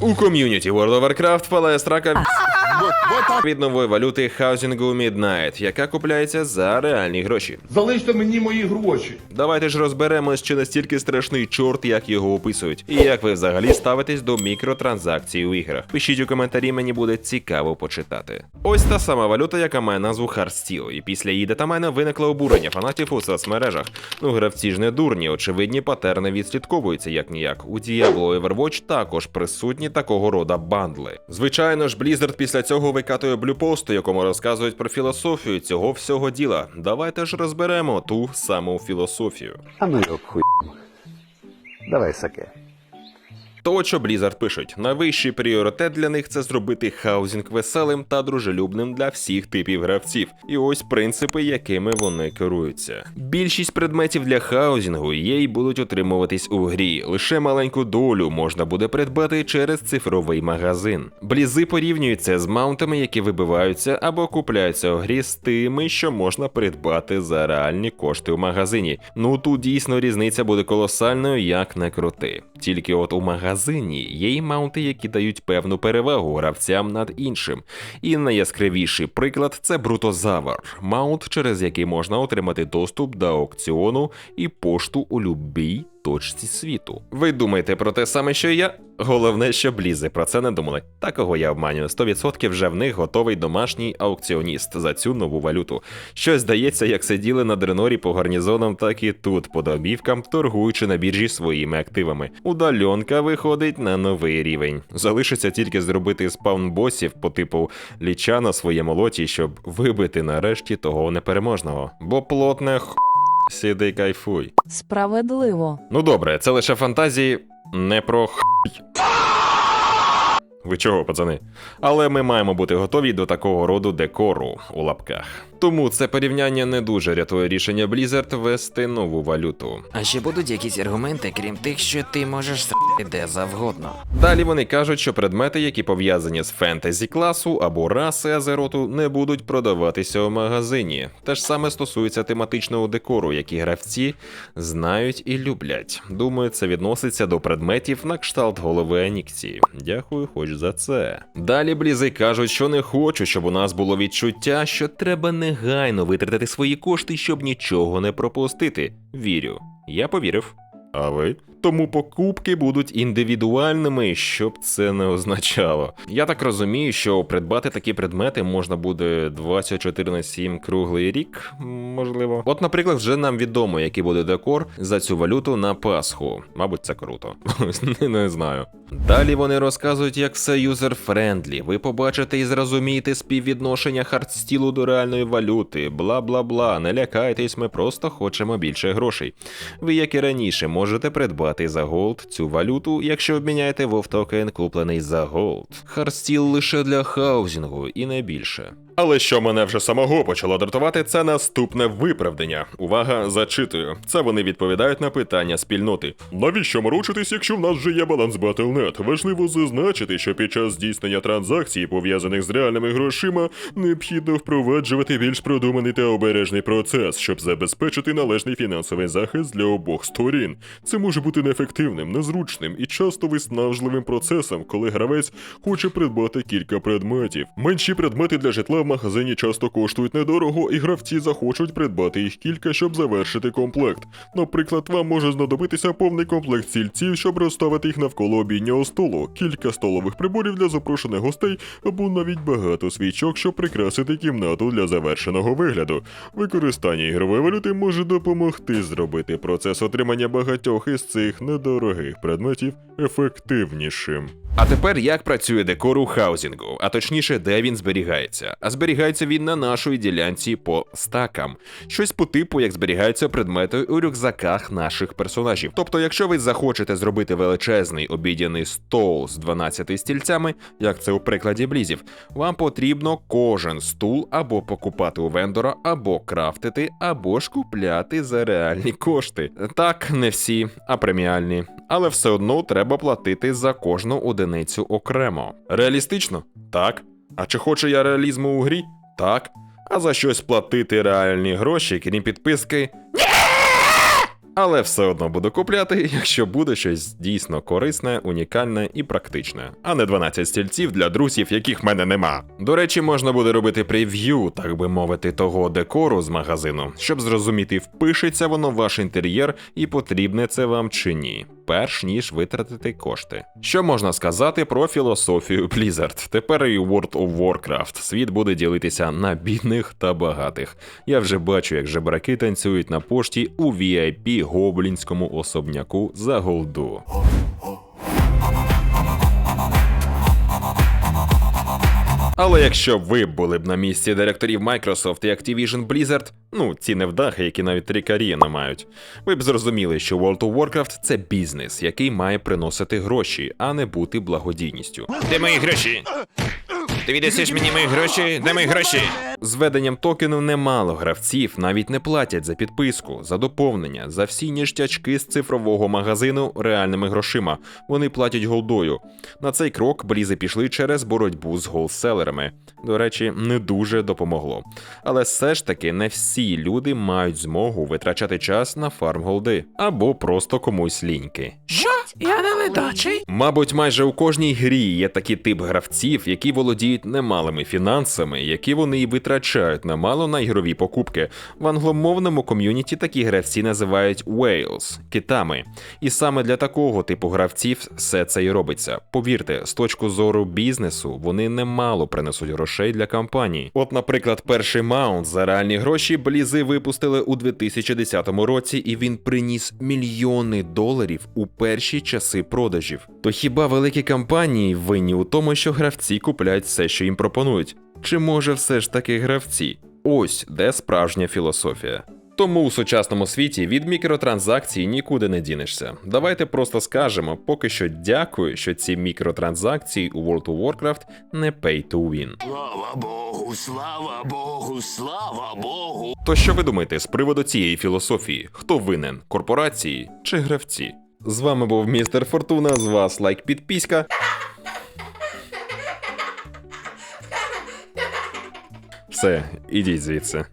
У ком'юніті World of Warcraft палає страка від нової валюти хаузінгу Midnight, яка купляється за реальні гроші. Залиште мені мої гроші. Давайте ж розберемось, чи настільки страшний чорт, як його описують, і як ви взагалі ставитесь до мікротранзакцій у іграх. Пишіть у коментарі, мені буде цікаво почитати. Ось та сама валюта, яка має назву Hearthsteel, і після її датамена виникло обурення фанатів у соцмережах. Ну, гравці ж не дурні, очевидні патерни відслідковуються як ніяк. У Diablo Overwatch також присутні такого рода бандли. Звичайно ж, Blizzard після цього викатує блюпост, у якому розказують про філософію цього всього діла. Давайте ж розберемо ту саму філософію. А ну його хуй. Давай саке. То, що Blizzard пишуть, найвищий пріоритет для них це зробити хаузінг веселим та дружелюбним для всіх типів гравців. І ось принципи, якими вони керуються. Більшість предметів для хаузінгу є і будуть отримуватись у грі. Лише маленьку долю можна буде придбати через цифровий магазин. Блізи порівнюють це з маунтами, які вибиваються або купляються у грі з тими, що можна придбати за реальні кошти у магазині. Ну тут дійсно різниця буде колосальною, як не крути. Тільки от у магазині є й маунти, які дають певну перевагу гравцям над іншим. І найяскравіший приклад це брутозавр, маунт, через який можна отримати доступ до аукціону і пошту у любій точці світу. Ви думаєте про те саме, що і я? Головне, що блізи про це не думали. Такого я обманюю. 100% вже в них готовий домашній аукціоніст за цю нову валюту. Щось здається, як сиділи на дренорі по гарнізонам, так і тут, по домівкам, торгуючи на біржі своїми активами. Удальонка виходить на новий рівень. Залишиться тільки зробити спаун босів по типу ліча на своєму лоті, щоб вибити нарешті того непереможного. Бо плотне х... сіди кайфуй. Справедливо. Ну добре, це лише фантазії, не про хуй. Ви чого, пацани? Але ми маємо бути готові до такого роду декору у лапках. Тому це порівняння не дуже рятує рішення Blizzard ввести нову валюту. А ще будуть якісь аргументи, крім тих, що ти можеш с**ти де завгодно. Далі вони кажуть, що предмети, які пов'язані з фентезі класу або раси Азероту, не будуть продаватися у магазині. Те ж саме стосується тематичного декору, які гравці знають і люблять. Думаю, це відноситься до предметів на кшталт голови Аніксії. Дякую, хоч за це. Далі блізи кажуть, що не хочу, щоб у нас було відчуття, що треба негайно витратити свої кошти, щоб нічого не пропустити. Вірю. Я повірив. А ви? Тому покупки будуть індивідуальними, щоб це не означало. Я так розумію, що придбати такі предмети можна буде 24 на 7 круглий рік, можливо. От, наприклад, вже нам відомо, який буде декор за цю валюту на Пасху. Мабуть, це круто. не, знаю. Далі вони розказують, як все юзер-френдлі. Ви побачите і зрозумієте співвідношення хардстілу до реальної валюти. Бла бла бла. Не лякайтесь, ми просто хочемо більше грошей. Ви, як і раніше, можете придбати за голд цю валюту, якщо обміняєте вов токен, куплений за голд. Хардстіл лише для хаузінгу і не більше. Але що мене вже самого почало дратувати, це наступне виправдання. Увага, зачитую. Це вони відповідають на питання спільноти. Навіщо морочитись, якщо в нас вже є баланс Battle.net? Важливо зазначити, що під час здійснення транзакцій, пов'язаних з реальними грошима, необхідно впроваджувати більш продуманий та обережний процес, щоб забезпечити належний фінансовий захист для обох сторін. Це може бути неефективним, незручним і часто виснажливим процесом, коли гравець хоче придбати кілька предметів. Менші предмети для житла магазині часто коштують недорого, і гравці захочуть придбати їх кілька, щоб завершити комплект. Наприклад, вам може знадобитися повний комплект стільців, щоб розставити їх навколо обіднього столу, кілька столових приборів для запрошених гостей, або навіть багато свічок, щоб прикрасити кімнату для завершеного вигляду. Використання ігрової валюти може допомогти зробити процес отримання багатьох із цих недорогих предметів ефективнішим. А тепер як працює декор у хаузінгу, а точніше, де він зберігається. А зберігається він на нашій ділянці по стакам. Щось по типу, як зберігаються предмети у рюкзаках наших персонажів. Тобто, якщо ви захочете зробити величезний обідяний стол з 12 стільцями, як це у прикладі блізів, вам потрібно кожен стул або покупати у вендора, або крафтити, або ж купляти за реальні кошти. Так, не всі, а преміальні. Але все одно треба платити за кожну одиницю окремо. Реалістично? Так. А чи хочу я реалізму у грі? Так. А за щось платити реальні гроші, крім підписки? Ні! Але все одно буду купляти, якщо буде щось дійсно корисне, унікальне і практичне, а не 12 стільців для друзів, яких в мене нема. До речі, можна буде робити прев'ю, так би мовити, того декору з магазину, щоб зрозуміти, впишеться воно в ваш інтер'єр і потрібне це вам чи ні. Перш ніж витратити кошти. Що можна сказати про філософію Blizzard? Тепер і World of Warcraft світ буде ділитися на бідних та багатих. Я вже бачу, як жебраки танцюють на пошті у VIP гоблінському особняку за голду. Але якщо ви були б на місці директорів Microsoft і Activision Blizzard, ну ці невдахи, які навіть трікарі не мають, ви б зрозуміли, що World of Warcraft це бізнес, який має приносити гроші, а не бути благодійністю. Де мої гроші? Ти віддасиш мені мої гроші? Де мої гроші? З введенням токену немало гравців навіть не платять за підписку, за доповнення, за всі ніштячки з цифрового магазину реальними грошима. Вони платять голдою. На цей крок блізи пішли через боротьбу з голдселерами. До речі, не дуже допомогло. Але все ж таки не всі люди мають змогу витрачати час на фарм голди або просто комусь ліньки. Що? Я не ледачий? Мабуть, майже у кожній грі є такий тип гравців, які володіють немалими фінансами, які вони і витрачають немало на ігрові покупки. В англомовному ком'юніті такі гравці називають whales – китами. І саме для такого типу гравців все це і робиться. Повірте, з точки зору бізнесу вони немало принесуть грошей для компанії. От, наприклад, перший маунт за реальні гроші блізи випустили у 2010 році, і він приніс мільйони доларів у перші часи продажів. То хіба великі компанії винні у тому, що гравці купляють все, що їм пропонують? Чи може все ж таки гравці? Ось де справжня філософія. Тому у сучасному світі від мікротранзакцій нікуди не дінешся. Давайте просто скажемо поки що дякую, що ці мікротранзакції у World of Warcraft не pay to win. Слава Богу, слава Богу, слава Богу. То що ви думаєте з приводу цієї філософії? Хто винен? Корпорації чи гравці? З вами був містер Фортуна. З вас лайк підписка. Все, ідіть звідси.